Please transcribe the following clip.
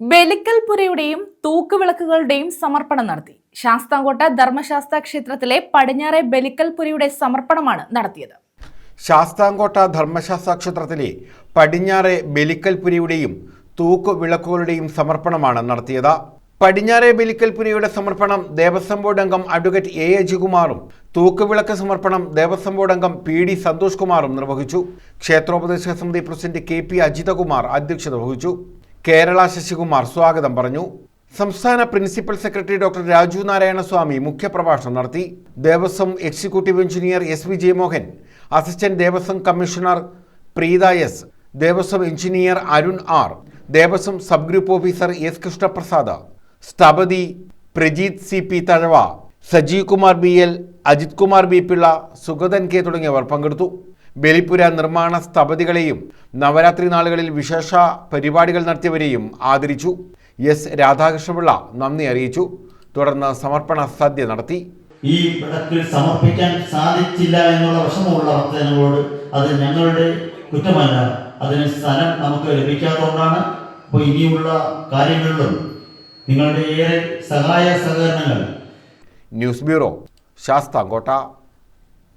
ബലിക്കൽപുരയുടെയും തൂക്കുവിളക്കുകളുടെയും സമർപ്പണം നടത്തി. ശാസ്താംകോട്ട ധർമ്മശാസ്ത്ര ക്ഷേത്രത്തിലെ പടിഞ്ഞാറെ ബലിക്കൽപുരയുടെ സമർപ്പണമാണ് നടത്തിയത്. ശാസ്താംകോട്ട ധർമ്മശാസ്ത്ര ക്ഷേത്രത്തിലെ പടിഞ്ഞാറെ ബലിക്കൽപുരിയുടെയും തൂക്കുവിളക്കുകളുടെയും സമർപ്പണമാണ് നടത്തിയത്. പടിഞ്ഞാറെ ബലിക്കൽപുരിയുടെ സമർപ്പണം ദേവസ്വം ബോർഡ് അംഗം അഡ്വക്കേറ്റ് എ. അജികുമാറും തൂക്കുവിളക്ക് സമർപ്പണം ദേവസ്വം ബോർഡ് അംഗം പി. ഡി. സന്തോഷ് കുമാറും നിർവഹിച്ചു. ക്ഷേത്രോപദേശക സമിതി പ്രസിഡന്റ് കെ. പി. അജിതകുമാർ അധ്യക്ഷത വഹിച്ചു. കേരള ശശികുമാർ സ്വാഗതം പറഞ്ഞു. സംസ്ഥാന principal secretary doctor Raju Narayanaswamy മുഖ്യപ്രഭാഷണം നടത്തി. Devaswom executive engineer S V Jayamohan assistant Devaswom commissioner Preetha S Devaswom engineer Arun R Devaswom sub group officer S Krishnaprasad സ്ഥപതി Prajeeth C P Thazhava Sajeev Kumar B L Ajith Kumar B Pillai Sugathan K തുടങ്ങിയവർ പങ്കെടുത്തു. ബലിപുര നിർമ്മാണ സ്ഥപതികളെയും നവരാത്രി നാളുകളിൽ വിശേഷ പരിപാടികൾ നടത്തിയവരെയും ആദരിച്ചു. S. Radhakrishna Pillai നന്ദി അറിയിച്ചു. തുടർന്ന് സമർപ്പണ സദ്യ നടത്തി. ഈ വിളക്കിൽ സമർപ്പിക്കാൻ സാധിച്ചില്ല എന്നുള്ള വിഷമമുള്ള ഭക്തജനങ്ങളോട് അത് ഞങ്ങളുടെ കുറ്റമല്ല. അതിന് സ്ഥലം നമുക്ക് ലഭിക്കാത്തതുകൊണ്ടാണ് അപ്പോൾ ഇനിയുള്ള കാര്യങ്ങളിലും നിങ്ങളുടെ ഏറെ സഹായ സഹകരണങ്ങൾ. News bureau Sasthamkotta.